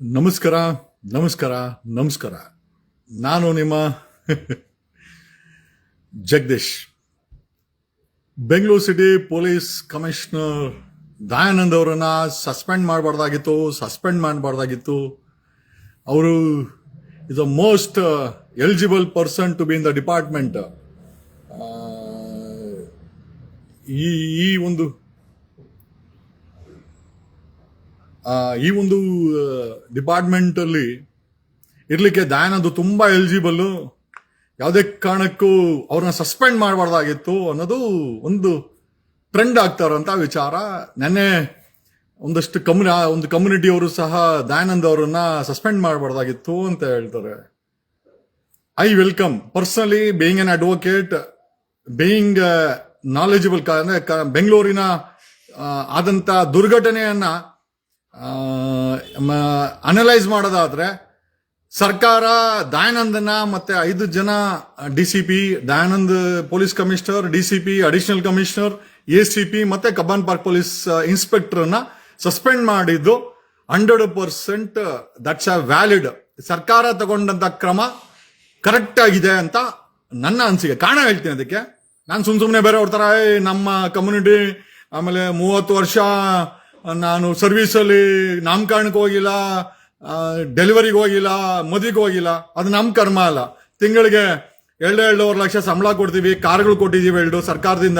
ನಮಸ್ಕಾರ ನಮಸ್ಕಾರ ನಮಸ್ಕಾರ. ನಾನು ನಿಮ್ಮ Jagadish. Bengaluru city police commissioner Dayanand ಅವರನ್ನ ಸಸ್ಪೆಂಡ್ ಮಾಡಬಾರ್ದಾಗಿತ್ತು ಸಸ್ಪೆಂಡ್ ಮಾಡಬಾರ್ದಾಗಿತ್ತು. ಅವರು is a most eligible person to be in the department ಈ ಈ ಒಂದು ಆ, ಈ ಒಂದು ಡಿಪಾರ್ಟ್ಮೆಂಟ್ ಅಲ್ಲಿ ಇರ್ಲಿಕ್ಕೆ ದಯಾನಂದು ತುಂಬಾ ಎಲಿಜಿಬಲ್ ಯಾವುದೇ ಕಾರಣಕ್ಕೂ ಅವ್ರನ್ನ ಸಸ್ಪೆಂಡ್ ಮಾಡಬಾರ್ದಾಗಿತ್ತು ಅನ್ನೋದು ಒಂದು ಟ್ರೆಂಡ್ ಆಗ್ತಾರಂತ ವಿಚಾರ. ನೆನ್ನೆ ಒಂದಷ್ಟು ಕಮ್ಯುನಿ ಒಂದು ಕಮ್ಯುನಿಟಿಯವರು ಸಹ ದಯಾನಂದ್ ಅವರನ್ನ ಸಸ್ಪೆಂಡ್ ಮಾಡಬಾರ್ದಾಗಿತ್ತು ಅಂತ ಹೇಳ್ತಾರೆ. I welcome personally being an advocate being knowledgeable ಅಂದ್ರೆ ಬೆಂಗಳೂರಿನ ಆದಂತ ದುರ್ಘಟನೆಯನ್ನ ಅನಲೈಸ್ ಮಾಡೋದಾದ್ರೆ ಸರ್ಕಾರ ದಯಾನಂದನ ಮತ್ತೆ ಐದು ಜನ D C P Dayanand police commissioner D C P additional commissioner A C P ಮತ್ತೆ ಕಬ್ಬನ್ ಪಾರ್ಕ್ ಪೊಲೀಸ್ ಇನ್ಸ್ಪೆಕ್ಟರ್ನ ಸಸ್ಪೆಂಡ್ ಮಾಡಿದ್ದು hundred percent that's a valid ಸರ್ಕಾರ ತಗೊಂಡಂತ ಕ್ರಮ ಕರೆಕ್ಟ್ ಆಗಿದೆ ಅಂತ ನನ್ನ ಅನಿಸಿಕೆ. ಕಾರಣ ಹೇಳ್ತೀನಿ ಅದಕ್ಕೆ. ನಾನು ಸುಮ್ ಸುಮ್ಮನೆ ಬೇರೆ ಹೊಡ್ತಾರ "ಏ, ನಮ್ಮ ಕಮ್ಯುನಿಟಿ ಆಮೇಲೆ ಮೂವತ್ತು ವರ್ಷ ನಾನು ಸರ್ವಿಸಲ್ಲಿ ನಾಮಕರಣಕ್ಕೆ ಹೋಗಿಲ್ಲ ಡೆಲಿವರಿಗೆ ಹೋಗಿಲ್ಲ, ಮದುವೆಗೆ ಹೋಗಿಲ್ಲ. ಅದು ನಮ್ಮ ಕರ್ಮ ಅಲ್ಲ. ತಿಂಗಳಿಗೆ ಎರಡು, ಎರಡೂವರೆ ಲಕ್ಷ ಸಂಬಳ ಕೊಡ್ತೀವಿ, ಕಾರ್ಗಳು ಕೊಟ್ಟಿದ್ದೀವಿ ಎರಡು ಸರ್ಕಾರದಿಂದ.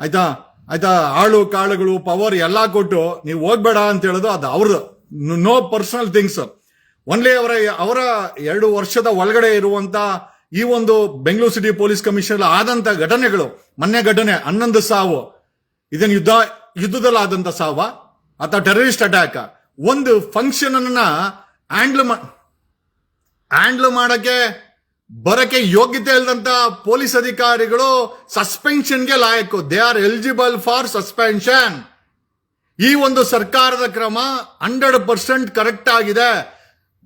ಆಯ್ತಾ? ಆಯ್ತಾ? ಆಳು ಕಾಳುಗಳು ಪವರ್ ಎಲ್ಲ ಕೊಟ್ಟು ನೀವು ಹೋಗ್ಬೇಡ ಅಂತ ಹೇಳೋದು ಅದು ಅವ್ರದ್ದು. ನೋ ಪರ್ಸನಲ್ ಥಿಂಗ್ಸ್ ಒನ್ಲಿ ಅವರ ಅವರ ಎರಡು ವರ್ಷದ ಒಳಗಡೆ ಇರುವಂತ ಈ ಒಂದು ಬೆಂಗಳೂರು ಸಿಟಿ ಪೊಲೀಸ್ ಕಮಿಷನರ್ ಆದಂತ ಘಟನೆಗಳು, ಮೊನ್ನೆ ಘಟನೆ, ಹನ್ನೊಂದು ಸಾವು. ಇದನ್ನು ಯುದ್ಧ, ಯುದ್ಧದಲ್ಲಿ ಆದಂತ ಸಾವ. ಅಥವಾ ಟೆರರಿಸ್ಟ್ ಅಟ್ಯಾಕ್ ಒಂದು ಫಂಕ್ಷನ್ ಅನ್ನ ಹ್ಯಾಂಡ್ಲ್ ಹ್ಯಾಂಡ್ಲ್ ಮಾಡಕ್ಕೆ, ಬರಕ್ಕೆ ಯೋಗ್ಯತೆ ಇಲ್ಲದಂತ ಪೊಲೀಸ್ ಅಧಿಕಾರಿಗಳು ಸಸ್ಪೆನ್ಷನ್ಗೆ ಲಾಯಕು. They are eligible for suspension ಈ ಒಂದು ಸರ್ಕಾರದ ಕ್ರಮ ಹಂಡ್ರೆಡ್ ಪರ್ಸೆಂಟ್ ಕರೆಕ್ಟ್ ಆಗಿದೆ.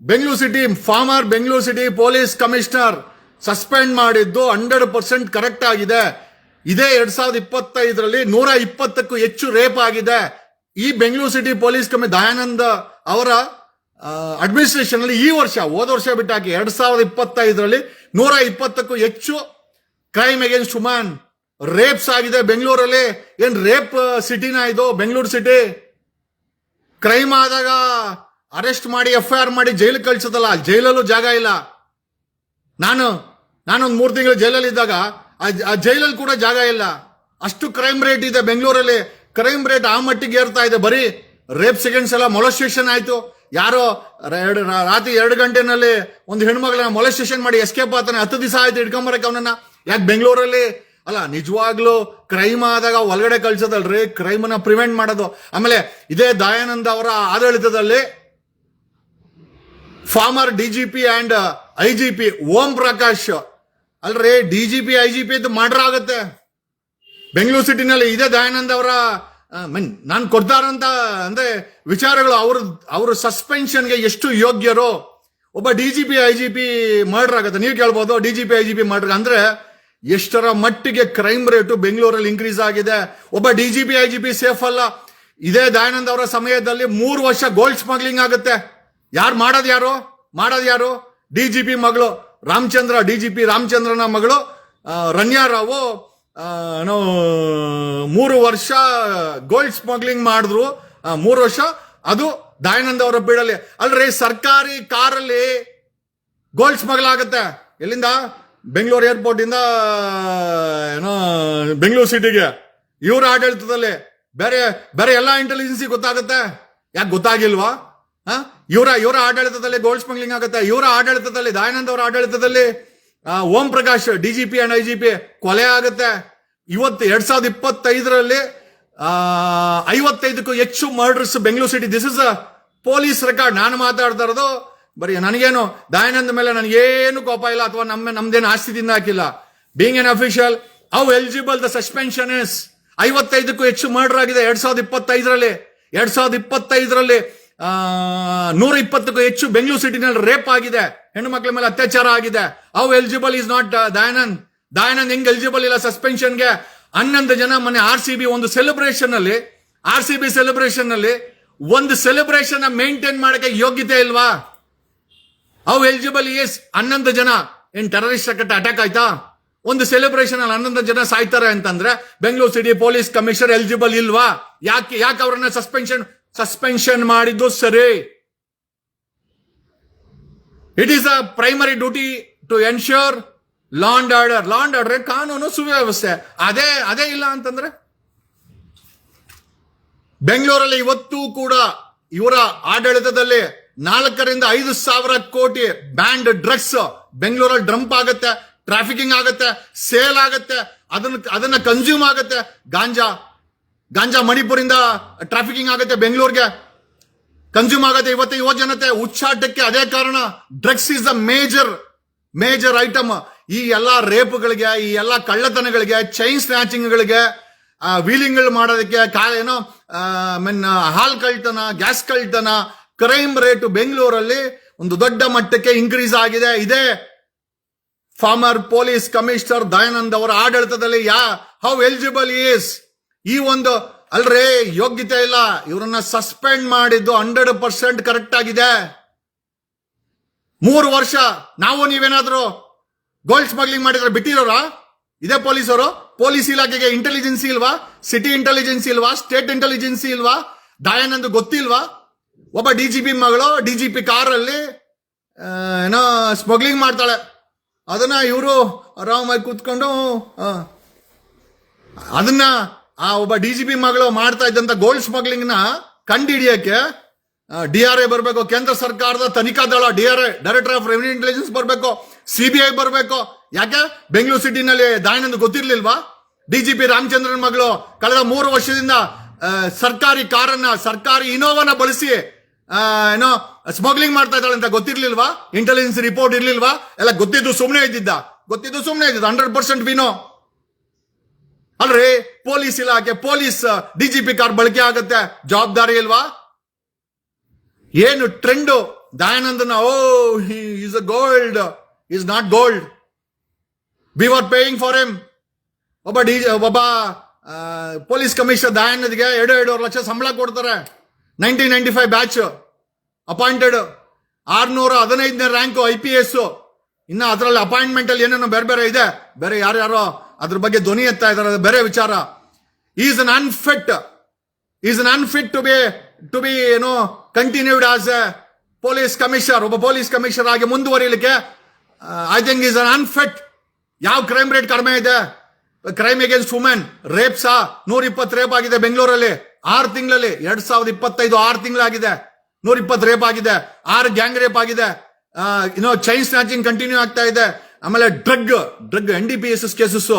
Bengaluru city former Bengaluru city police commissioner suspend ಮಾಡಿದ್ದು ಹಂಡ್ರೆಡ್ ಪರ್ಸೆಂಟ್ ಕರೆಕ್ಟ್ ಆಗಿದೆ. ಇದೇ ಎರಡ್ ಸಾವಿರದ ಇಪ್ಪತ್ತೈದರಲ್ಲಿ ನೂರ ಇಪ್ಪತ್ತಕ್ಕೂ ಹೆಚ್ಚು ರೇಪ್ ಆಗಿದೆ. ಈ ಬೆಂಗಳೂರು ಸಿಟಿ ಪೊಲೀಸ್ ಕಮಿ ದಯಾನಂದ ಅವರ ಅಡ್ಮಿನಿಸ್ಟ್ರೇಷನ್ ಅಲ್ಲಿ ಈ ವರ್ಷ, ಹೋದ ವರ್ಷ ಬಿಟ್ಟಾಕಿ ಎರಡ್ ಸಾವಿರದ ಇಪ್ಪತ್ತೈದರಲ್ಲಿ ನೂರ ಇಪ್ಪತ್ತಕ್ಕೂ ಹೆಚ್ಚು ಕ್ರೈಮ್ ಅಗೇನ್ಸ್ಟ್ ವುಮನ್ ರೇಪ್ಸ್ ಆಗಿದೆ ಬೆಂಗಳೂರಲ್ಲಿ. ಏನ್ ರೇಪ್ ಸಿಟಿನ ಇದು? ಬೆಂಗಳೂರು ಸಿಟಿ ಕ್ರೈಮ್ ಆದಾಗ ಅರೆಸ್ಟ್ ಮಾಡಿ ಎಫ್ ಐ ಆರ್ ಮಾಡಿ ಜೈಲಿಗೆ ಕಳ್ಸೋದಲ್ಲ ಜೈಲಲ್ಲೂ ಜಾಗ ಇಲ್ಲ. ನಾನು, ನಾನೊಂದು ಮೂರು ತಿಂಗಳು ಜೈಲಲ್ಲಿ ಇದ್ದಾಗ ಆ- ಆ ಜೈಲಲ್ಲಿ ಕೂಡ ಜಾಗ ಇಲ್ಲ. ಅಷ್ಟು ಕ್ರೈಮ್ ರೇಟ್ ಇದೆ ಬೆಂಗಳೂರಲ್ಲಿ. ಕ್ರೈಮ್ ರೇಟ್ ಆ ಮಟ್ಟಿಗೆ ಏರ್ತಾ ಇದೆ. ಬರೀ ರೇಪ್ ಸೆಕೆಂಡ್ಸ್ ಎಲ್ಲ ಮೊಲಸ್ಟೇಷನ್ ಆಯಿತು. ಯಾರೋ ಎರಡು ರಾತ್ರಿ ಎರಡು ಗಂಟೆನಲ್ಲಿ ಒಂದು ಹೆಣ್ಮಗಳನ್ನ ಮೊಲಸ್ಟೇಷನ್ ಮಾಡಿ ಎಸ್ಕೇಪ್ ಆತಾನೆ ಹತ್ತು ದಿವಸ ಆಯ್ತು ಇಟ್ಕೊಂಬರಕ್ಕೆ ಅವನನ್ನ. ಯಾಕೆ ಬೆಂಗಳೂರಲ್ಲಿ? ಅಲ್ಲ, ನಿಜವಾಗ್ಲೂ ಕ್ರೈಮ್ ಆದಾಗ ಒಳಗಡೆ ಕಳ್ಸೋದಲ್ರಿ. ಕ್ರೈಮ್ ಅನ್ನ ಪ್ರಿವೆಂಟ್ ಮಾಡೋದು. ಆಮೇಲೆ ಇದೇ ದಯಾನಂದ ಅವರ ಆಡಳಿತದಲ್ಲಿ former D G P and I G P Om Prakash. ಅಲ್ರಿ ಡಿಜಿಪಿ ಐ ಜಿ ಪಿ ಮಾಡ್ರ ಆಗುತ್ತೆ ಬೆಂಗಳೂರು ಸಿಟಿನಲ್ಲಿ ಇದೇ ದಯಾನಂದ್ ಅವರ ಮೀನ್, ನಾನು ಕೊಡ್ತಾರಂತ ಅಂದ್ರೆ ವಿಚಾರಗಳು ಅವರು, ಅವ್ರ ಸಸ್ಪೆನ್ಷನ್ಗೆ ಎಷ್ಟು ಯೋಗ್ಯರು, ಒಬ್ಬ D G P I G P murder ಆಗುತ್ತೆ. ನೀವು ಕೇಳ್ಬೋದು D G P I G P murder ಅಂದ್ರೆ ಎಷ್ಟರ ಮಟ್ಟಿಗೆ ಕ್ರೈಮ್ ರೇಟು ಬೆಂಗಳೂರಲ್ಲಿ ಇನ್ಕ್ರೀಸ್ ಆಗಿದೆ. ಒಬ್ಬ D G P I G P safe ಅಲ್ಲ. ಇದೇ ದಯಾನಂದ ಅವರ ಸಮಯದಲ್ಲಿ ಮೂರು ವರ್ಷ ಗೋಲ್ಡ್ ಸ್ಮಗ್ಲಿಂಗ್ ಆಗುತ್ತೆ. ಯಾರು ಮಾಡೋದು ಯಾರು? ಮಾಡೋದು ಯಾರು? ಡಿ ಜಿ ಪಿ ಮಗಳು ರಾಮಚಂದ್ರ ಡಿ ಜಿ ಪಿ ರಾಮಚಂದ್ರನ ಮಗಳು ರಣ್ಯಾ ರಾವು ಮೂರು ವರ್ಷ ಗೋಲ್ಡ್ ಸ್ಮಗ್ಲಿಂಗ್ ಮಾಡಿದ್ರು. ಮೂರು ವರ್ಷ. ಅದು ದಯಾನಂದ ಅವರ ಬೀಳಲ್ಲಿ. ಅಲ್ರಿ, ಸರ್ಕಾರಿ ಕಾರಲ್ಲಿ ಗೋಲ್ಡ್ ಸ್ಮಗ್ಲ್ ಆಗುತ್ತೆ. ಎಲ್ಲಿಂದ? ಬೆಂಗಳೂರು ಏರ್ಪೋರ್ಟ್ ಇಂದ, ಏನೋ, ಬೆಂಗಳೂರು ಸಿಟಿಗೆ ಇವ್ರ ಆಡಳಿತದಲ್ಲಿ. ಬೇರೆ ಬೇರೆ ಎಲ್ಲಾ ಇಂಟೆಲಿಜೆನ್ಸಿ ಗೊತ್ತಾಗುತ್ತೆ. ಯಾಕೆ ಗೊತ್ತಾಗಿಲ್ವಾ? ಇವರ ಇವರ ಆಡಳಿತದಲ್ಲಿ ಗೋಲ್ಡ್ ಸ್ಮಗ್ಲಿಂಗ್ ಆಗುತ್ತೆ. ಇವರ ಆಡಳಿತದಲ್ಲಿ, ದಯಾನಂದ್ ಅವರ ಆಡಳಿತದಲ್ಲಿ Om Prakash, D G P and I G P ಕೊಲೆ ಆಗುತ್ತೆ. ಇವತ್ತು ಎರಡ್ ಸಾವಿರದ ಇಪ್ಪತ್ತೈದರಲ್ಲಿ ಐವತ್ತೈದಕ್ಕೂ ಹೆಚ್ಚು murders Bengaluru city this is a police record ನಾನು ಮಾತಾಡ್ತಾ ಇರೋದು, ಬರೀ ನನಗೇನು, ದಯಾನಂದ ಮೇಲೆ ನನಗೇನು ಕೋಪ ಇಲ್ಲ ಅಥವಾ ನಮ್ಮ, ನಮ್ದೇನು ಆಸ್ತಿದಿಂದ ಹಾಕಿಲ್ಲ. Being an official how eligible the suspension is ಐವತ್ತೈದಕ್ಕೂ ಹೆಚ್ಚು ಮರ್ಡರ್ ಆಗಿದೆ ಎರಡ್ ಸಾವಿರದ ಇಪ್ಪತ್ತೈದರಲ್ಲಿ. ಎರಡ್ ಸಾವಿರದ ಇಪ್ಪತ್ತೈದರಲ್ಲಿ ನೂರ ಇಪ್ಪತ್ತಕ್ಕೂ ಹೆಚ್ಚು ಬೆಂಗಳೂರು ಸಿಟಿನಲ್ಲಿ ರೇಪ್ ಆಗಿದೆ. ಹೆಣ್ಣು ಮಕ್ಕಳ ಮೇಲೆ ಅತ್ಯಾಚಾರ ಆಗಿದೆ. How eligible is not Dayanand Dayanand ಹೆಂಗ್ ಎಲಿಜಿಬಲ್ ಇಲ್ಲ ಸಸ್ಪೆನ್ಷನ್ಗೆ ಹನ್ನೊಂದು ಜನ ಮನೆ ಆರ್ ಸಿ ಬಿ ಒಂದು ಸೆಲೆಬ್ರೇಷನ್ ಅಲ್ಲಿ ಆರ್ ಸಿ ಬಿ ಸೆಲೆಬ್ರೇಷನ್ ಅಲ್ಲಿ ಒಂದು ಸೆಲೆಬ್ರೇಷನ್ ಮೇಂಟೈನ್ ಮಾಡಕ್ಕೆ ಯೋಗ್ಯತೆ ಇಲ್ವಾ? ಅವು ಎಲಿಜಿಬಲ್ ಎಸ್ ಹನ್ನೊಂದು ಜನ? ಏನ್ ಟೆರರಿಸ್ಟ್ ಅಟ್ಯಾಕ್ ಆಯ್ತಾ? ಒಂದು ಸೆಲೆಬ್ರೇಷನ್ ಅಲ್ಲಿ ಹನ್ನೊಂದು ಜನ ಸಾಯ್ತಾರೆ ಅಂತಂದ್ರೆ Bengaluru city police commissioner eligible ಇಲ್ವಾ? ಯಾಕೆ ಯಾಕೆ ಅವ್ರನ್ನ ಸಸ್ಪೆನ್ಷನ್ ಸಸ್ಪೆನ್ಷನ್ ಮಾಡಿದ್ದು ಸರಿ. It is a primary duty to ensure law and order law and order ಕಾನೂನು ಸುವ್ಯವಸ್ಥೆ. ಅದೇ ಅದೇ ಇಲ್ಲ ಅಂತಂದ್ರೆ? ಬೆಂಗಳೂರಲ್ಲಿ ಇವತ್ತೂ ಕೂಡ ಇವರ ಆಡಳಿತದಲ್ಲಿ ನಾಲ್ಕರಿಂದ ಐದು ಸಾವಿರ ಕೋಟಿ ಬ್ಯಾಂಡ್ ಡ್ರಗ್ಸ್ ಬೆಂಗಳೂರಲ್ಲಿ ಡ್ರಂಪ್ ಆಗುತ್ತೆ ಟ್ರಾಫಿಕಿಂಗ್ ಆಗುತ್ತೆ ಸೇಲ್ ಆಗುತ್ತೆ, ಅದನ್ನ ಅದನ್ನ ಕನ್ಸ್ಯೂಮ್ ಆಗುತ್ತೆ. ಗಾಂಜಾ ಗಾಂಜಾ ಮಣಿಪುರಿಂದ ಟ್ರಾಫಿಕಿಂಗ್ ಆಗುತ್ತೆ ಬೆಂಗಳೂರಿಗೆ ಕನ್ಸ್ಯೂಮ್ ಆಗುತ್ತೆ. ಇವತ್ತು ಯುವ ಜನತೆ ಉಚ್ಚಾಟಕ್ಕೆ ಅದೇ ಕಾರಣ drugs is the major major item ಈ ಎಲ್ಲ ರೇಪ್ಗಳಿಗೆ ಈ ಎಲ್ಲ ಕಳ್ಳತನಗಳಿಗೆ ಚೈನ್ ಸ್ನ್ಯಾಚಿಂಗ್ಗಳಿಗೆ ವೀಲಿಂಗ್ಗಳು ಮಾಡೋದಕ್ಕೆ ಕಾ ಏನೋ? ಮೀನ್ ಹಾಲ್ ಕಳ್ತನ ಗ್ಯಾಸ್ ಕಳ್ತನ ಕ್ರೈಮ್ ರೇಟ್ ಬೆಂಗಳೂರಲ್ಲಿ ಒಂದು ದೊಡ್ಡ ಮಟ್ಟಕ್ಕೆ ಇನ್ಕ್ರೀಸ್ ಆಗಿದೆ. ಇದೇ ಫಾರ್ಮರ್ ಪೊಲೀಸ್ ಕಮಿಷನರ್ ದಯಾನಂದ್ ಅವರ ಆಡಳಿತದಲ್ಲಿ ಯಾ ಹೌ ಎಲಿಜಿಬಲ್ ಈಸ್ ಈ ಒಂದು, ಅಲ್ರೇ, ಯೋಗ್ಯತೆ ಇಲ್ಲ. ಇವರನ್ನ ಸಸ್ಪೆಂಡ್ ಮಾಡಿದ್ದು ಹಂಡ್ರೆಡ್ ಪರ್ಸೆಂಟ್ ಕರೆಕ್ಟ್ ಆಗಿದೆ. ಮೂರು ವರ್ಷ, ನಾವು ನೀವೇನಾದ್ರೂ ಗೋಲ್ಡ್ ಸ್ಮಗ್ಲಿಂಗ್ ಮಾಡಿದ್ರೆ ಬಿಟ್ಟಿರೋರ? ಇದೇ ಪೊಲೀಸರು ಪೊಲೀಸ್ ಇಲಾಖೆಗೆ ಇಂಟೆಲಿಜೆನ್ಸಿ ಇಲ್ವಾ? ಸಿಟಿ ಇಂಟೆಲಿಜೆನ್ಸಿ ಇಲ್ವಾ? ಸ್ಟೇಟ್ ಇಂಟೆಲಿಜೆನ್ಸಿ ಇಲ್ವಾ? ದಯಾನಂದ್ ಗೊತ್ತಿಲ್ವಾ? ಒಬ್ಬ ಡಿ ಜಿ ಪಿ ಮಗಳು ಡಿ ಜಿ ಪಿ ಕಾರಲ್ಲಿ ಏನೋ ಸ್ಮಗ್ಲಿಂಗ್ ಮಾಡ್ತಾಳೆ. ಅದನ್ನ ಇವರು ಆರಾಮಾಗಿ ಕೂತ್ಕೊಂಡು ಅದನ್ನ ಆ ಒಬ್ಬ ಡಿ ಜಿ ಪಿ ಮಗಳು ಮಾಡ್ತಾ ಇದ್ದಂತ ಗೋಲ್ಡ್ ಸ್ಮಗ್ಲಿಂಗ್ನ ಕಂಡು ಹಿಡಿಯಕ್ಕೆ ಡಿ ಆರ್ ಐ ಬರಬೇಕು, ಕೇಂದ್ರ ಸರ್ಕಾರದ ತನಿಖಾ ದಳ, D R I director of revenue intelligence ಬರಬೇಕು ಐ ಬರಬೇಕು. ಯಾಕೆ? ಬೆಂಗಳೂರು ಸಿಟಿನಲ್ಲಿ ದಾಯನಂದ ಗೊತ್ತಿರ್ಲಿಲ್ವಾ? ಡಿ ಜಿ ಪಿ ರಾಮಚಂದ್ರನ್ ಮಗಳು ಕಳೆದ ಮೂರು ವರ್ಷದಿಂದ ಸರ್ಕಾರಿ ಕಾರನ್ನ, ಸರ್ಕಾರಿ ಇನೋವನ ಬಳಸಿ ಏನೋ ಸ್ಮಗ್ಲಿಂಗ್ ಮಾಡ್ತಾ ಇದ್ದಾಳೆ ಅಂತ ಗೊತ್ತಿರ್ಲಿಲ್ವಾ? Intelligence report ಇರ್ಲಿಲ್ವಾ? ಎಲ್ಲ ಗೊತ್ತಿದ್ದು ಸುಮ್ಮನೆ ಇದ್ದಿದ್ದ. ಗೊತ್ತಿದ್ದು ಸುಮ್ಮನೆ ಇದ್ದಿದ್ದು, ಹಂಡ್ರೆಡ್ ಪರ್ಸೆಂಟ್ ವಿನೋ. ಅಲ್ರಿ? ಪೊಲೀಸ್ ಇಲಾಖೆ, ಪೊಲೀಸ್ ಡಿಜಿಪಿ ಕಾರ್ ಬಳಕೆ ಆಗತ್ತೆ. ಜವಾಬ್ದಾರಿ ಇಲ್ವಾ? ಏನು ಟ್ರೆಂಡ್? ದಯಾನಂದನ, ಓ is a gold is not gold we are paying for M ಒಬ್ಬ ಡಿ, ಒಬ್ಬ ಪೊಲೀಸ್ ಕಮಿಷನರ್ ದಯಾನಂದ್ಗೆ ಎರಡು, ಎರಡೂವರೆ ಲಕ್ಷ ಸಂಬಳ ಕೊಡ್ತಾರೆ. Nineteen ninety five batch. Appointed ಆರ್ನೂರ ಹದಿನೈದನೇ ರ್ಯಾಂಕು ಐ ಪಿ ಎಸ್. ಇನ್ನು ಅದರಲ್ಲಿ ಅಪಾಯಿಂಟ್ಮೆಂಟ್ ಅಲ್ಲಿ ಏನೇನೋ ಬೇರೆ ಬೇರೆ ಇದೆ. ಬೇರೆ ಯಾರ್ಯಾರೋ ಅದ್ರ ಬಗ್ಗೆ ಧ್ವನಿ ಎತ್ತಾ ಇದ್ದಾರೆ. ಅದು ಬೇರೆ ವಿಚಾರ. Is an unfit is an unfit to be to be ಏನೋ continued as a police commissioner ಒಬ್ಬ ಪೊಲೀಸ್ ಕಮಿಷನರ್ ಆಗಿ ಮುಂದುವರಿಲಿಕ್ಕೆ I think is an unfit ಯಾವ ಕ್ರೈಮ್ ರೇಟ್ ಕಡಿಮೆ ಇದೆ? ಕ್ರೈಮ್ ಅಗೇನ್ಸ್ಟ್ ವುಮೆನ್ ರೇಪ್ಸಾ ನೂರ ಇಪ್ಪತ್ತು ರೇಪ್ ಆಗಿದೆ ಬೆಂಗಳೂರಲ್ಲಿ. ಆರು ತಿಂಗಳಲ್ಲಿ, ಎರಡ್ ಸಾವಿರದ ಇಪ್ಪತ್ತೈದು ಆರು ತಿಂಗಳಾಗಿದೆ. ನೂರ ಇಪ್ಪತ್ತು ರೇಪ್ ಆಗಿದೆ. ಆರು ಗ್ಯಾಂಗ್ ರೇಪ್ ಆಗಿದೆ. ಇನ್ನೋ ಚೈನ್ ಸ್ನಾಚಿಂಗ್ ಕಂಟಿನ್ಯೂ ಆಗ್ತಾ ಇದೆ. ಆಮೇಲೆ drug drug N D P S S cases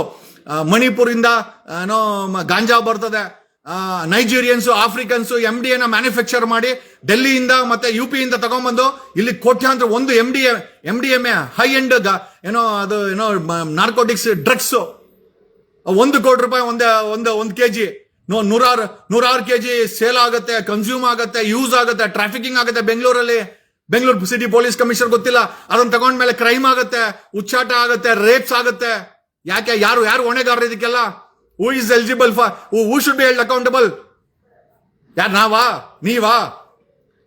ಮಣಿಪುರಿಂದ ಏನೋ ಗಾಂಜಾ ಬರ್ತದೆ. ನೈಜೀರಿಯನ್ಸ್ ಆಫ್ರಿಕನ್ಸ್ ಎಂ ಡಿ ಎನ ಮ್ಯಾನುಫ್ಯಾಕ್ಚರ್ ಮಾಡಿ ಡೆಲ್ಲಿಯಿಂದ ಮತ್ತೆ ಯು ಪಿಯಿಂದ ತಗೊಂಡ್ಬಂದು ಇಲ್ಲಿ ಕೋಟ್ಯಾಂತರ ಒಂದು M D M D M A high end ಏನೋ, ಅದು, ಏನೋ ನಾರ್ಕೋಟಿಕ್ಸ್ ಡ್ರಗ್ಸ್ ಒಂದು ಕೋಟಿ ರೂಪಾಯಿ ಒಂದೇ, ಒಂದು ಒಂದು ಕೆ ಜಿ ನೋ, ನೂರಾರು ನೂರಾರು ಕೆ ಜಿ ಸೇಲ್ ಆಗುತ್ತೆ ಕನ್ಸ್ಯೂಮ್ ಆಗುತ್ತೆ ಯೂಸ್ ಆಗುತ್ತೆ ಟ್ರಾಫಿಕಿಂಗ್ ಆಗುತ್ತೆ ಬೆಂಗಳೂರಲ್ಲಿ ಬೆಂಗಳೂರು ಸಿಟಿ ಪೊಲೀಸ್ ಕಮಿಷನರ್ ಗೊತ್ತಿಲ್ಲ. ಅದನ್ನ ತಗೊಂಡ್ಮೇಲೆ ಕ್ರೈಮ್ ಆಗುತ್ತೆ ಉಚ್ಚಾಟ ಆಗುತ್ತೆ ರೇಪ್ಸ್ ಆಗುತ್ತೆ. ಯಾಕೆ, ಯಾರು ಯಾರು ಹೊಣೆಗಾರರು ಇದಕ್ಕೆಲ್ಲ? Who is eligible for who should be held accountable ಯಾರು, ನಾವಾ? ನೀವಾ?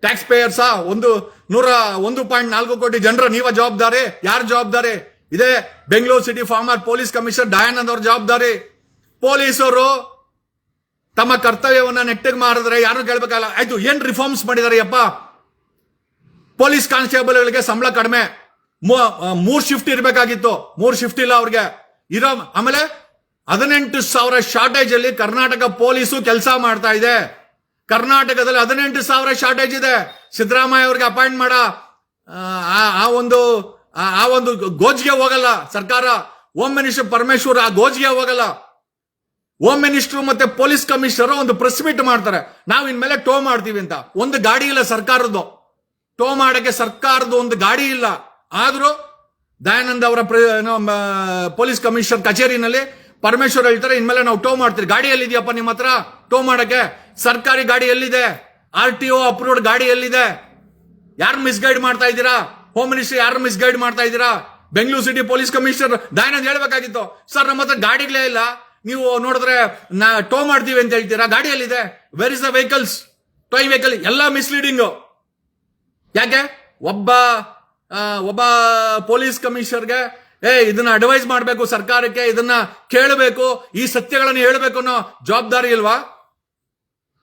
ಟ್ಯಾಕ್ಸ್ ಪೇಯರ್ಸಾ ಒಂದು ನೂರ ಒಂದು ಪಾಯಿಂಟ್ ನಾಲ್ಕು ಕೋಟಿ ಜನರ ನೀವ ಜವಾಬ್ದಾರಿ? ಯಾರ ಜವಾಬ್ದಾರಿ? ಇದೇ Bengaluru city former police commissioner Dayanand ಅವ್ರ ಜವಾಬ್ದಾರಿ. ಪೊಲೀಸರು ತಮ್ಮ ಕರ್ತವ್ಯವನ್ನ ನೆಟ್ಟಿಗೆ ಮಾಡಿದ್ರೆ ಯಾರು ಕೇಳ್ಬೇಕಲ್ಲ? ಆಯ್ತು, ಏನ್ ರಿಫಾರ್ಮ್ಸ್ ಮಾಡಿದಾರೆ ಯಪ್ಪ? ಪೊಲೀಸ್ ಕಾನ್ಸ್ಟೇಬಲ್ಗಳಿಗೆ ಸಂಬಳ ಕಡಿಮೆ. ಮೂರು ಶಿಫ್ಟ್ ಇರಬೇಕಾಗಿತ್ತು. ಮೂರ್ ಶಿಫ್ಟ್ ಇಲ್ಲ ಅವ್ರಿಗೆ. ಇರೋ ಆಮೇಲೆ ಹದಿನೆಂಟು ಸಾವಿರ ಶಾರ್ಟೇಜ್ ಅಲ್ಲಿ ಕರ್ನಾಟಕ ಪೊಲೀಸು ಕೆಲಸ ಮಾಡ್ತಾ ಇದೆ. ಕರ್ನಾಟಕದಲ್ಲಿ ಹದಿನೆಂಟು ಸಾವಿರ ಶಾರ್ಟೇಜ್ ಇದೆ. ಸಿದ್ದರಾಮಯ್ಯ ಅವ್ರಿಗೆ ಅಪಾಯಿಂಟ್ ಮಾಡ. ಆ, ಒಂದು ಆ ಒಂದು ಗೋಜ್ಗೆ ಹೋಗಲ್ಲ ಸರ್ಕಾರ. ಹೋಮ್ ಮಿನಿಸ್ಟರ್ ಪರಮೇಶ್ವರ್ ಆ ಗೋಜಿಗೆ ಹೋಗಲ್ಲ. ಹೋಮ್ ಮಿನಿಸ್ಟರ್ ಮತ್ತೆ ಪೊಲೀಸ್ ಕಮಿಷನರ್ ಒಂದು ಪ್ರೆಸ್ ಮೀಟ್ ಮಾಡ್ತಾರೆ. ನಾವು ಇನ್ಮೇಲೆ ಟೋ ಮಾಡ್ತೀವಿ ಅಂತ. ಒಂದು ಗಾಡಿ ಇಲ್ಲ ಸರ್ಕಾರದ್ದು. ಟೋ ಮಾಡಕ್ಕೆ ಸರ್ಕಾರದ ಒಂದು ಗಾಡಿ ಇಲ್ಲ. ಆದರೂ ದಯಾನಂದ ಅವರ ಪೊಲೀಸ್ ಕಮಿಷನರ್ ಕಚೇರಿನಲ್ಲಿ ಪರಮೇಶ್ವರ್ ಹೇಳ್ತಾರೆ, ಇನ್ಮೇಲೆ ನಾವು ಟೋ ಮಾಡ್ತೀವಿ ಗಾಡಿ ಎಲ್ಲಿದೆಯಪ್ಪ ನಿಮ್ಮ ಹತ್ರ? ಟೋ ಮಾಡಕ್ಕೆ. ಸರ್ಕಾರಿ ಗಾಡಿ ಎಲ್ಲಿದೆ? ಆರ್ ಟಿ ಒ ಅಪ್ರೂವ್ಡ್ ಗಾಡಿ ಎಲ್ಲಿದೆ? ಯಾರು ಮಿಸ್ಗೈಡ್ ಮಾಡ್ತಾ ಇದ್ದೀರಾ? ಹೋಮ್ ಮಿನಿಸ್ಟರ್ ಯಾರು ಮಿಸ್ಗೈಡ್ ಮಾಡ್ತಾ ಇದ್ದೀರಾ? Bengaluru city police commissioner Dayanand ಹೇಳ್ಬೇಕಾಗಿತ್ತು. Sir, ನಮ್ಮ ಹತ್ರ ಗಾಡಿಗಳೇ ಇಲ್ಲ. ನೀವು ನೋಡಿದ್ರೆ ನಾ ಟೋ ಮಾಡ್ತೀವಿ ಅಂತ ಹೇಳ್ತೀರಾ? ಗಾಡಿ ಎಲ್ಲಿದೆ? Where is the vehicles towing vehicle ಎಲ್ಲ ಮಿಸ್ಲೀಡಿಂಗು ಯಾಕೆ? ಒಬ್ಬ ಒಬ್ಬ ಪೊಲೀಸ್ ಕಮಿಷನರ್ಗೆ ಏ, ಇದನ್ನ ಅಡ್ವೈಸ್ ಮಾಡಬೇಕು ಸರ್ಕಾರಕ್ಕೆ, ಇದನ್ನ ಕೇಳಬೇಕು, ಈ ಸತ್ಯಗಳನ್ನು ಹೇಳಬೇಕು ಅನ್ನೋ ಜವಾಬ್ದಾರಿ ಇಲ್ವಾ?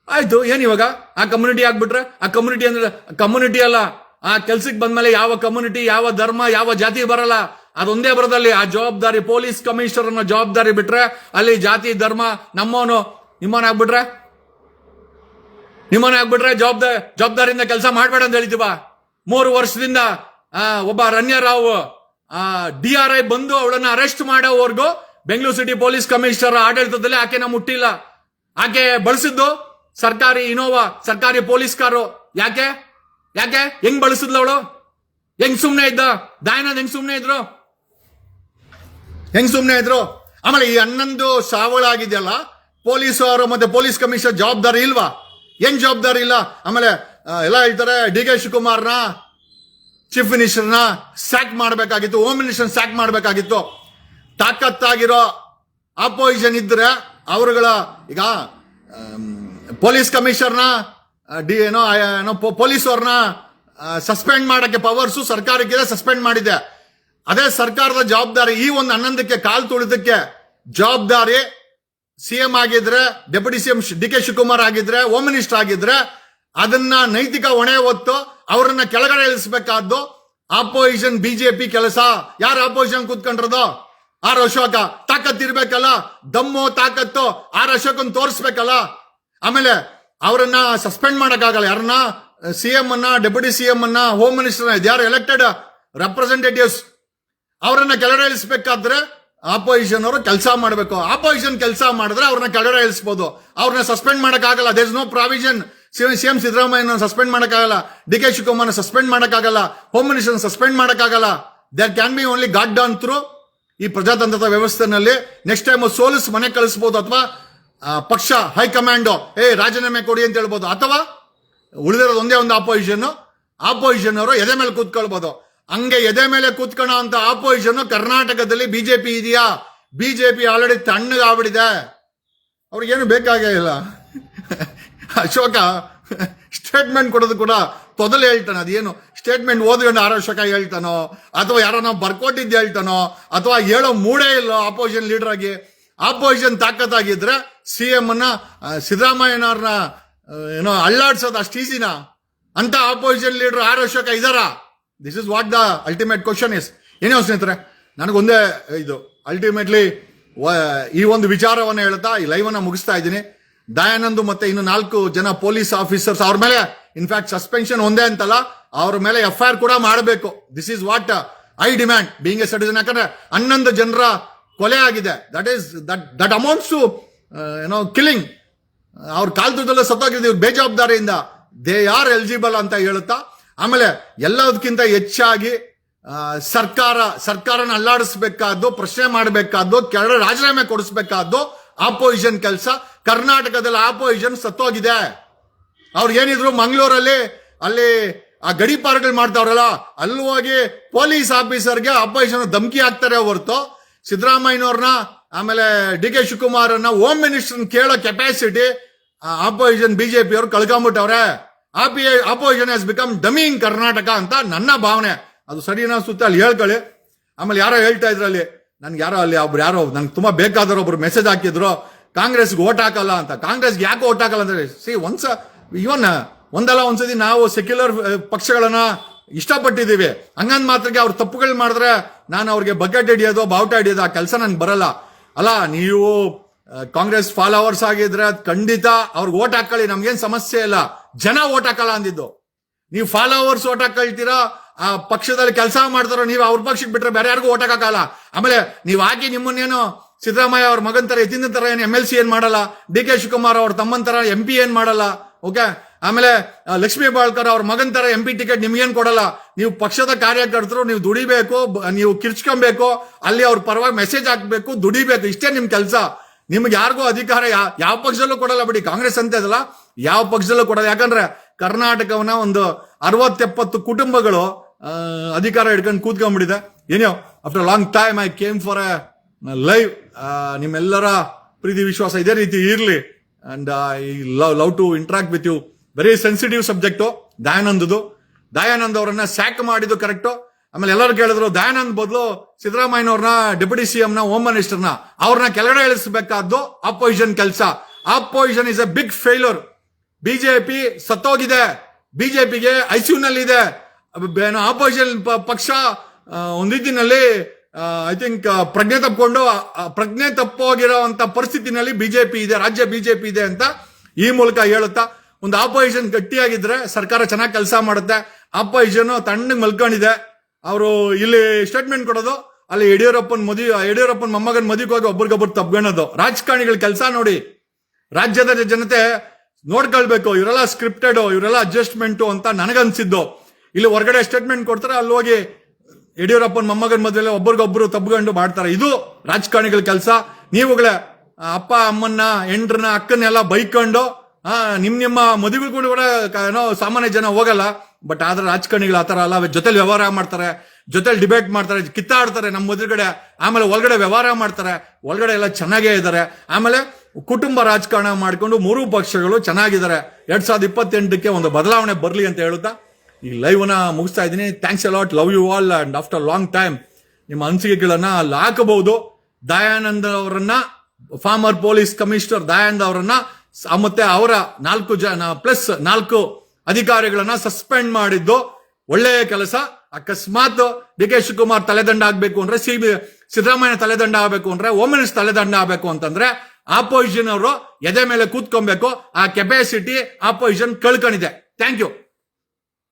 ಆಯ್ತು, ಏನ್ ಇವಾಗ? ಆ ಕಮ್ಯುನಿಟಿ ಆಗ್ಬಿಟ್ರೆ? ಆ ಕಮ್ಯುನಿಟಿ ಅಂದ್ರೆ ಕಮ್ಯುನಿಟಿ ಅಲ್ಲ. ಆ ಕೆಲ್ಸಕ್ಕೆ ಬಂದ್ಮೇಲೆ ಯಾವ ಕಮ್ಯುನಿಟಿ ಯಾವ ಧರ್ಮ, ಯಾವ ಜಾತಿ ಬರಲ್ಲ. ಅದೊಂದೇ ಬರದಲ್ಲಿ ಆ ಜವಾಬ್ದಾರಿ ಪೊಲೀಸ್ ಕಮಿಷನರ್ ಅನ್ನೋ ಜವಾಬ್ದಾರಿ ಬಿಟ್ರೆ, ಅಲ್ಲಿ ಜಾತಿ, ಧರ್ಮ ನಮ್ಮವನು ನಿಮ್ಮವನ್ ಆಗ್ಬಿಟ್ರೆ ನಿಮ್ಮನೆ ಆಗ್ಬಿಟ್ರೆ ಜವಾಬ್ದಾರಿ ಜವಾಬ್ದಾರಿಯಿಂದ ಕೆಲಸ ಮಾಡಬೇಡ ಅಂತ ಹೇಳ್ತೀವ ಮೂರು ವರ್ಷದಿಂದ ಒಬ್ಬ Ranya Rao D R I ಬಂದು ಅವಳನ್ನ ಅರೆಸ್ಟ್ ಮಾಡೋವರೆಗೂ ಬೆಂಗಳೂರು ಸಿಟಿ ಪೊಲೀಸ್ ಕಮಿಷನರ್ ಆಡಳಿತದಲ್ಲಿ ಆಕೆನ ಮುಟ್ಟಿಲ್ಲ. ಆಕೆ ಬಳಸಿದ್ದು ಸರ್ಕಾರಿ ಇನೋವಾ, ಸರ್ಕಾರಿ ಪೊಲೀಸ್ ಕಾರು. ಯಾಕೆ? ಯಾಕೆ? ಹೆಂಗ್ ಬಳಸಿದ್ಲು ಅವಳು? ಹೆಂಗ್ ಸುಮ್ನೆ ಇದ್ದ? ದಯಾನಂದ್ ಹೆಂಗ್ ಸುಮ್ನೆ ಇದ್ರು? ಹೆಂಗ್ ಸುಮ್ನೆ ಇದ್ರು? ಆಮೇಲೆ ಈ ಹನ್ನೊಂದು ಸಾವಳಾಗಿದೆಯಲ್ಲ, ಪೊಲೀಸ್ ಅವರು ಮತ್ತೆ ಪೊಲೀಸ್ ಕಮಿಷನರ್ ಜವಾಬ್ದಾರಿ ಇಲ್ವಾ? ಏನ್ ಜವಾಬ್ದಾರಿ ಇಲ್ಲ? ಆಮೇಲೆ ಎಲ್ಲ ಹೇಳ್ತಾರೆ, ಡಿ ಕೆ ಶಿವಕುಮಾರ್ನ ಚೀಫ್ ಮಿನಿಸ್ಟರ್ನ ಸ್ಯಾಕ್ ಮಾಡಬೇಕಾಗಿತ್ತು ಹೋಮ್ ಮಿನಿಸ್ಟರ್ ಸ್ಯಾಕ್ ಮಾಡಬೇಕಾಗಿತ್ತು. ತಾಕತ್ತಾಗಿರೋ ಆಪೋಸಿಷನ್ ಇದ್ರೆ ಅವರುಗಳ, ಈಗ ಪೊಲೀಸ್ ಕಮಿಷನರ್ನ ಡಿ, ಏನೋ ಏನೋ ಪೊಲೀಸ್ ಅವ್ರನ್ನ ಸಸ್ಪೆಂಡ್ ಮಾಡೋಕ್ಕೆ ಪವರ್ಸು ಸರ್ಕಾರಕ್ಕಿದೆ ಸಸ್ಪೆಂಡ್ ಮಾಡಿದೆ. ಅದೇ ಸರ್ಕಾರದ ಜವಾಬ್ದಾರಿ ಈ ಒಂದು ಹನ್ನೊಂದಕ್ಕೆ ಕಾಲು ತುಳಿದಕ್ಕೆ ಜವಾಬ್ದಾರಿ ಸಿಎಂ ಆಗಿದ್ರೆ, deputy CM D K Shivakumar ಆಗಿದ್ರೆ, ಹೋಮ್ ಮಿನಿಸ್ಟರ್ ಆಗಿದ್ರೆ, ಅದನ್ನ ನೈತಿಕ ಹೊಣೆ ಹೊತ್ತು ಅವರನ್ನ ಕೆಳಗಡೆ ಇಳಿಸಬೇಕಾದ್ದು ಆಪೋಸಿಷನ್ ಬಿಜೆಪಿ ಕೆಲಸ. ಯಾರು ಆಪೋಸಿಷನ್ ಕೂತ್ಕೊಂಡ್ರದು? ಆರ್ ಅಶೋಕ. ತಾಕತ್ ಇರ್ಬೇಕಲ್ಲ? ದಮ್ಮು, ತಾಕತ್ತು. ಆರ್ ಅಶೋಕನ್ ತೋರಿಸ್ಬೇಕಲ್ಲ? ಆಮೇಲೆ ಅವರನ್ನ ಸಸ್ಪೆಂಡ್ ಮಾಡಕ್ಕಾಗಲ್ಲ. ಯಾರನ್ನ? ಸಿಎಂ ಅನ್ನ, ಡೆಪ್ಯೂಟಿ ಸಿಎಂ ಅನ್ನ, ಹೋಮ್ ಮಿನಿಸ್ಟರ್ ಯಾರು ಎಲೆಕ್ಟೆಡ್ ರೆಪ್ರೆಸೆಂಟೇಟಿವ್ಸ್ ಅವರನ್ನ ಕೆಳಗಡೆ ಇಳಿಸ್ಬೇಕಾದ್ರೆ ಆಪೋಸಿಷನ್ ಅವರು ಕೆಲಸ ಮಾಡಬೇಕು. ಆಪೋಸಿಷನ್ ಕೆಲಸ ಮಾಡಿದ್ರೆ ಅವ್ರನ್ನ ಕೆಳಗಡೆ ಇಳಿಸ್ಬೋದು. ಅವ್ರನ್ನ ಸಸ್ಪೆಂಡ್ ಮಾಡೋಕ್ಕಾಗಲ್ಲ. There is no provision CM ಸಿದ್ದರಾಮಯ್ಯನ suspend ಮಾಡೋಕ್ಕಾಗಲ್ಲ. ಡಿ ಕೆ ಶಿವಕುಮಾರ್ ಸಸ್ಪೆಂಡ್ ಮಾಡೋಕ್ಕಾಗಲ್ಲ. ಹೋಮ್ ಮಿನಿಸ್ಟರ್ ಸಸ್ಪೆಂಡ್ ಮಾಡೋಕ್ಕಾಗಲ್ಲ. There can be only God down through ಈ ಪ್ರಜಾತಂತ್ರದ ವ್ಯವಸ್ಥೆನಲ್ಲಿ. ನೆಕ್ಸ್ಟ್ ಟೈಮ್ ಸೋಲಿಸ್ ಮನೆ ಕಳಿಸ್ಬೋದು ಅಥವಾ ಪಕ್ಷ ಹೈಕಮಾಂಡ್ ಏ, ರಾಜೀನಾಮೆ ಕೊಡಿ ಅಂತ ಹೇಳ್ಬೋದು. ಅಥವಾ ಉಳಿದಿರೋದು ಒಂದೇ ಒಂದು ಆಪೋಸಿಷನ್ ಆಪೋಸಿಷನ್ ಅವರು ಎದೆ ಮೇಲೆ ಕೂತ್ಕೊಳ್ಬೋದು. ಹಂಗೆ ಎದೆ ಮೇಲೆ ಕೂತ್ಕೋಣ ಅಂತ ಆಪೋಸಿಷನ್ ಕರ್ನಾಟಕದಲ್ಲಿ ಬಿಜೆಪಿ ಇದೆಯಾ? ಬಿಜೆಪಿ ಆಲ್ರೆಡಿ ತಣ್ಣಗಾಗ್ಬಿಟ್ಟಿದೆ. ಅವ್ರಿಗೇನು ಬೇಕಾಗೇ ಇಲ್ಲ. ಅಶೋಕ ಸ್ಟೇಟ್ಮೆಂಟ್ ಕೊಡೋದು ಕೂಡ ತೊದಲು ಹೇಳ್ತಾನೆ, ಅದೇನು? ಸ್ಟೇಟ್ಮೆಂಟ್ ಓದ್ಕೊಂಡು ಆರ್ ಅಶೋಕ ಹೇಳ್ತಾನೋ? ಅಥವಾ ಯಾರೋ ಬರ್ಕೊಟ್ಟಿದ್ದು ಹೇಳ್ತಾನೋ? ಅಥವಾ ಹೇಳೋ ಮೂಡೇ ಇಲ್ಲ ಆಪೋಸಿಷನ್ ಲೀಡರ್ ಆಗಿ? ಆಪೋಸಿಷನ್ ತಾಕತ್ತಾಗಿದ್ರೆ ಸಿ ಎಂ ಅನ್ನ ಸಿದ್ದರಾಮಯ್ಯನವ್ರನ್ನ ಏನೋ ಅಳ್ಳಾಡ್ಸೋದು ಅಷ್ಟು ಈಸಿನಾ ಅಂತ ಆಪೋಸಿಷನ್ ಲೀಡರ್ ಆರ್ ಅಶೋಕ ಇದಾರ? This is what the ultimate question is ಏನೇ ಸ್ನೇಹಿತರೆ? ನನಗೊಂದೇ ಇದು. ಅಲ್ಟಿಮೇಟ್ಲಿ ಈ ಒಂದು ವಿಚಾರವನ್ನು ಹೇಳ್ತಾ ಈ ಲೈವ್ ಅನ್ನ ಮುಗಿಸ್ತಾ ಇದ್ದೀನಿ. ದಯಾನಂದ್ ಮತ್ತೆ ಇನ್ನು ನಾಲ್ಕು ಜನ ಪೊಲೀಸ್ ಆಫೀಸರ್ಸ್ ಅವ್ರ ಮೇಲೆ ಇನ್ಫ್ಯಾಕ್ಟ್ ಸಸ್ಪೆನ್ಷನ್ ಒಂದೇ ಅಂತಲ್ಲ, ಅವ್ರ ಮೇಲೆ ಎಫ್ ಐ ಆರ್ ಕೂಡ ಮಾಡಬೇಕು. This is what I demand being a citizen ಯಾಕಂದ್ರೆ ಹನ್ನೊಂದು ಜನರ ಕೊಲೆ ಆಗಿದೆ. That is that that amounts ಏನೋ ಕಿಲಿಂಗ್ ಅವ್ರ ಕಾಲ್ದುದಲ್ಲ ಸತ್ತೋಗಿದ್ದೀವಿ ಬೇಜವಾಬ್ದಾರಿಯಿಂದ. ದೇ ಆರ್ ಎಲಿಜಿಬಲ್ ಅಂತ ಹೇಳುತ್ತಾ ಆಮೇಲೆ ಎಲ್ಲದಕ್ಕಿಂತ ಹೆಚ್ಚಾಗಿ ಸರ್ಕಾರ, ಸರ್ಕಾರನ ಅಲ್ಲಾಡಿಸ್ಬೇಕಾದ್ದು, ಪ್ರಶ್ನೆ ಮಾಡಬೇಕಾದ್ದು ಕೆಳ ರಾಜೀನಾಮೆ ಕೊಡಿಸ್ಬೇಕಾದ್ದು ಆಪೋಸಿಷನ್ ಕೆಲಸ, ಕರ್ನಾಟಕದಲ್ಲಿ ಆಪೋಸಿಷನ್ ಸತ್ತೋಗಿದೆ. ಅವ್ರು ಏನಿದ್ರು ಮಂಗಳೂರಲ್ಲಿ ಅಲ್ಲಿ ಆ ಗಡಿಪಾರುಗಳು ಮಾಡ್ತಾವ್ರಲ್ಲ, ಅಲ್ಲಿ ಹೋಗಿ ಪೊಲೀಸ್ ಆಫೀಸರ್ಗೆ ಅಪೋಸಿಷನ್ ಧಮಕಿ ಹಾಕ್ತಾರೆ ಹೊರತು. ಸಿದ್ದರಾಮಯ್ಯನವ್ರನ್ನ, ಆಮೇಲೆ ಡಿ ಕೆ ಶಿವಕುಮಾರನ್ನ ಹೋಮ್ ಮಿನಿಸ್ಟರ್ ಕೇಳೋ ಕೆಪಾಸಿಟಿ ಆಪೋಸಿಷನ್ ಬಿಜೆಪಿ ಅವರು ಕಳ್ಕೊಂಬಿಟ್ಟವ್ರೆ. ಆಪಿ opposition has become dumbing Karnataka ಅಂತ ನನ್ನ ಭಾವನೆ. ಅದು ಸರಿ ಸುತ್ತ ಅಲ್ಲಿ ಹೇಳ್ಕೊಳ್ಳಿ. ಆಮೇಲೆ ಯಾರೋ ಹೇಳ್ತಾ ಇದ್ರು ಅಲ್ಲಿ ನನ್ಗೆ ಯಾರೋ ಅಲ್ಲಿ ಒಬ್ರು ಯಾರೋ ನಂಗೆ ತುಂಬಾ ಬೇಕಾದವ್ರು ಒಬ್ರು ಮೆಸೇಜ್ ಹಾಕಿದ್ರು, ಕಾಂಗ್ರೆಸ್ಗೆ ಓಟ್ ಹಾಕಲ್ಲ ಅಂತ. ಕಾಂಗ್ರೆಸ್ಗೆ ಯಾಕೆ ಓಟ್ ಹಾಕಲ್ಲ ಅಂದ್ರೆ ಸಿ ಒಂದ್ಸ ಇವನ್ ಒಂದಲ್ಲ ಒಂದ್ಸತಿ ನಾವು ಸೆಕ್ಯುಲರ್ ಪಕ್ಷಗಳನ್ನ ಇಷ್ಟಪಟ್ಟಿದ್ದೀವಿ. ಹಂಗಂದ್ ಮಾತ್ರಕ್ಕೆ ಅವ್ರು ತಪ್ಪುಗಳು ಮಾಡಿದ್ರೆ, ನಾನು ಅವ್ರಿಗೆ ಬಕೆಟ್ ಹಿಡಿಯೋದು, ಬಾವುಟ ಹಿಡಿಯೋದು, ಆ ಕೆಲಸ ನನ್ಗೆ ಬರಲ್ಲ. ಅಲ್ಲ, ನೀವು ಕಾಂಗ್ರೆಸ್ ಫಾಲೋವರ್ಸ್ ಆಗಿದ್ರೆ ಅದು ಖಂಡಿತ ಅವ್ರಿಗೆ ಓಟ್ ಹಾಕೊಳ್ಳಿ, ನಮ್ಗೇನು ಸಮಸ್ಯೆ ಇಲ್ಲ. ಜನ ಓಟ್ ಹಾಕಲ್ಲ ಅಂದಿದ್ದು. ನೀವು ಫಾಲೋವರ್ಸ್ ಓಟ್ ಹಾಕೊಳ್ತೀರಾ ಆ ಪಕ್ಷದಲ್ಲಿ ಕೆಲಸ ಮಾಡ್ತಾರೋ, ನೀವು ಅವ್ರ ಪಕ್ಷಕ್ಕೆ ಬಿಟ್ರೆ ಬೇರೆ ಯಾರಿಗೂ ಓಟ್ ಹಾಕಲ್ಲ ಆಮೇಲೆ ನೀವು ಹಾಕಿ ನಿಮ್ಮನ್ನೇನು ಸಿದ್ದರಾಮಯ್ಯ ಅವ್ರ ಮಗನ್ ತರ ಎತ್ತಿನ ತರ ಏನು ಎಂ ಎಲ್ ಸಿ ಏನ್ ಮಾಡಲ್ಲ, ಡಿ ಕೆ ಶಿವಕುಮಾರ್ ಅವ್ರ ತಮ್ಮನ್ ತರ ಎಂ ಪಿ ಏನ್ ಮಾಡಲ್ಲ, ಓಕೆ? ಆಮೇಲೆ ಲಕ್ಷ್ಮೀ ಬಾಳ್ಕರ್ ಅವ್ರ ಮಗನ್ ತರ ಎಂ ಪಿ ಟಿಕೆಟ್ ನಿಮ್ಗೇನ್ ಕೊಡಲ್ಲ. ನೀವು ಪಕ್ಷದ ಕಾರ್ಯಕರ್ತರು, ನೀವು ದುಡಿಬೇಕು ನೀವು ಕಿರ್ಚ್ಕೊಬೇಕು, ಅಲ್ಲಿ ಅವ್ರ ಪರವಾಗಿ ಮೆಸೇಜ್ ಹಾಕ್ಬೇಕು, ದುಡಿಬೇಕು, ಇಷ್ಟೇ ನಿಮ್ ಕೆಲಸ. ನಿಮ್ಗೆ ಯಾರಿಗೂ ಅಧಿಕಾರ ಯಾವ ಪಕ್ಷದಲ್ಲೂ ಕೊಡಲ್ಲ ಬಿಡಿ. ಕಾಂಗ್ರೆಸ್ ಅಂತ ಇದಲ್ಲ ಯಾವ ಪಕ್ಷದಲ್ಲೂ ಕೊಡಲ್ಲ. ಯಾಕಂದ್ರೆ ಕರ್ನಾಟಕವನ್ನ ಒಂದು ಅರವತ್ತೆಪ್ಪತ್ತು ಕುಟುಂಬಗಳು ಅಧಿಕಾರ ಹಿಡ್ಕೊಂಡು ಕೂತ್ಕೊಂಡ್ಬಿಟ್ಟಿದೆ. ಏನೋ after long time I came for a live ನಿಮ್ಮೆಲ್ಲರ ಪ್ರೀತಿ, ವಿಶ್ವಾಸ ಇದೇ ರೀತಿ ಇರಲಿ. And I love love to interact with you very sensitive subject ದಯಾನಂದದು. Dayanand ಅವರನ್ನ ಸ್ಯಾಕ್ ಮಾಡಿದ್ದು ಕರೆಕ್ಟು ಆಮೇಲೆ ಎಲ್ಲರೂ ಕೇಳಿದ್ರು, ದಯಾನಂದ್ ಬದಲು ಸಿದ್ದರಾಮಯ್ಯನವ್ರನ್ನ ಡೆಪ್ಯೂಟಿ ಸಿಎಂ ನ ಹೋಮ್ ಮಿನಿಸ್ಟರ್ನ, ಅವ್ರನ್ನ ಕೆಳಗಡೆ ಇಳಿಸಬೇಕಾದ್ದು ಅಪೋಸಿಷನ್ ಕೆಲಸ. Opposition is a big failure BJP ಸತ್ತೋಗಿದೆ. ಬಿಜೆಪಿಗೆ ಐಸಿಯುನಲ್ಲಿ ಇದೆ ಆಪೋಸಿಷನ್ ಪಕ್ಷ ಒಂದಿದ್ದಿನಲ್ಲಿ ಐ ಥಿಂಕ್ ಪ್ರಜ್ಞೆ ತಪ್ಪಿಕೊಂಡು ಪ್ರಜ್ಞೆ ತಪ್ಪೋಗಿರೋಂತ ಪರಿಸ್ಥಿತಿನಲ್ಲಿ ಬಿಜೆಪಿ ಇದೆ, ರಾಜ್ಯ ಬಿಜೆಪಿ ಇದೆ ಅಂತ ಈ ಮೂಲಕ ಹೇಳುತ್ತಾ, ಒಂದು ಆಪೋಸಿಷನ್ ಗಟ್ಟಿಯಾಗಿದ್ರೆ ಸರ್ಕಾರ ಚೆನ್ನಾಗಿ ಕೆಲಸ ಮಾಡುತ್ತೆ. ಆಪೋಸಿಷನ್ ತಣ್ಣಗೆ ಮಲ್ಕೊಂಡಿದೆ. ಅವರು ಇಲ್ಲಿ ಸ್ಟೇಟ್ಮೆಂಟ್ ಕೊಡೋದು, ಅಲ್ಲಿ ಯಡಿಯೂರಪ್ಪನ ಮದುವೆ ಯಡಿಯೂರಪ್ಪನ ಮೊಮ್ಮಗನ ಮದುವೆಗೆ ಹೋಗಿ ಒಬ್ರಿಗೊಬ್ರು ತಪ್ಕೊಳ್ಳೋದು ರಾಜಕಾರಣಿಗಳ ಕೆಲಸ ನೋಡಿ ರಾಜ್ಯದ ಜನತೆ ನೋಡ್ಕೊಳ್ಬೇಕು, ಇವರೆಲ್ಲ ಸ್ಕ್ರಿಪ್ಟೆಡ್ ಇವರೆಲ್ಲ ಅಡ್ಜಸ್ಟ್ಮೆಂಟ್ ಅಂತ ನನಗನ್ಸಿದ್ದು. ಇಲ್ಲಿ ಹೊರಗಡೆ ಸ್ಟೇಟ್ಮೆಂಟ್ ಕೊಡ್ತಾರೆ, ಅಲ್ಲಿ ಹೋಗಿ ಯಡಿಯೂರಪ್ಪನ ಮೊಮ್ಮಗನ ಮದುವೆ ಒಬ್ರಿಗೊಬ್ರು ತಬ್ಕೊಂಡು ಮಾಡ್ತಾರೆ. ಇದು ರಾಜಕಾರಣಿಗಳ ಕೆಲಸ. ನೀವುಗಳೇ ಅಪ್ಪ, ಅಮ್ಮನ್ನ, ಹೆಂಡ್ರನ್ನ, ಅಕ್ಕನ್ನೆಲ್ಲ ಬೈಕೊಂಡು ನಿಮ್ ನಿಮ್ಮ ಮದುವೆಗಳು ಕೂಡ ಏನೋ ಸಾಮಾನ್ಯ ಜನ ಹೋಗಲ್ಲ. ಬಟ್ ಆದ್ರೆ ರಾಜಕಾರಣಿಗಳು ಆತರ ಅಲ್ಲ. ಜೊತೆಲಿ ವ್ಯವಹಾರ ಮಾಡ್ತಾರೆ. ಜೊತೆಲಿ ಡಿಬೇಟ್ ಮಾಡ್ತಾರೆ. ಕಿತ್ತಾಡ್ತಾರೆ. ನಮ್ಮ ಎದುರುಗಡೆ, ಆಮೇಲೆ ಒಳಗಡೆ ವ್ಯವಹಾರ ಮಾಡ್ತಾರೆ. ಒಳಗಡೆ ಎಲ್ಲ ಚೆನ್ನಾಗೇ ಇದ್ದಾರೆ. ಆಮೇಲೆ ಕುಟುಂಬ ರಾಜಕಾರಣ ಮಾಡಿಕೊಂಡು ಮೂರು ಪಕ್ಷಗಳು ಚೆನ್ನಾಗಿದ್ದಾರೆ. ಎರಡ್ ಸಾವಿರದ ಇಪ್ಪತ್ತೆಂಟಕ್ಕೆ ಒಂದು ಬದಲಾವಣೆ ಬರಲಿ ಅಂತ ಹೇಳುತ್ತಾ? ಈ ಲೈವ್ನ ಮುಗಿಸ್ತಾ ಇದ್ದೀನಿ. Thanks a lot love you all and after long time ನಿಮ್ಮ ಅನಿಸಿಕೆಗಳನ್ನ ಅಲ್ಲಿ ಹಾಕಬಹುದು ದಯಾನಂದ ಅವರನ್ನ ಫಾರ್ಮರ್ ಪೊಲೀಸ್ ಕಮಿಷನರ್ ದಯಾನಂದ್ ಅವರನ್ನ ಮತ್ತೆ ಅವರ ನಾಲ್ಕು ಜನ ಪ್ಲಸ್ ನಾಲ್ಕು ಅಧಿಕಾರಿಗಳನ್ನ ಸಸ್ಪೆಂಡ್ ಮಾಡಿದ್ದು ಒಳ್ಳೆಯ ಕೆಲಸ. ಅಕಸ್ಮಾತ್ ಡಿ ಕೆ ಶಿವಕುಮಾರ್ ತಲೆದಂಡ ಆಗ್ಬೇಕು ಅಂದ್ರೆ ಸಿ ಬಿ ಸಿದ್ದರಾಮಯ್ಯ ತಲೆದಂಡ ಆಗ್ಬೇಕು ಅಂದ್ರೆ ಹೋಮ್ ಮಿನಿಸ್ಟರ್ ತಲೆದಂಡ ಆಗ್ಬೇಕು ಅಂತಂದ್ರೆ ಆಪೋಸಿಷನ್ ಅವರು ಎದೆ ಮೇಲೆ ಕೂತ್ಕೊಬೇಕು. ಆ ಕೆಪಾಸಿಟಿ ಆಪೋಸಿಷನ್ ಕಳ್ಕೊಂಡಿದೆ. Thank you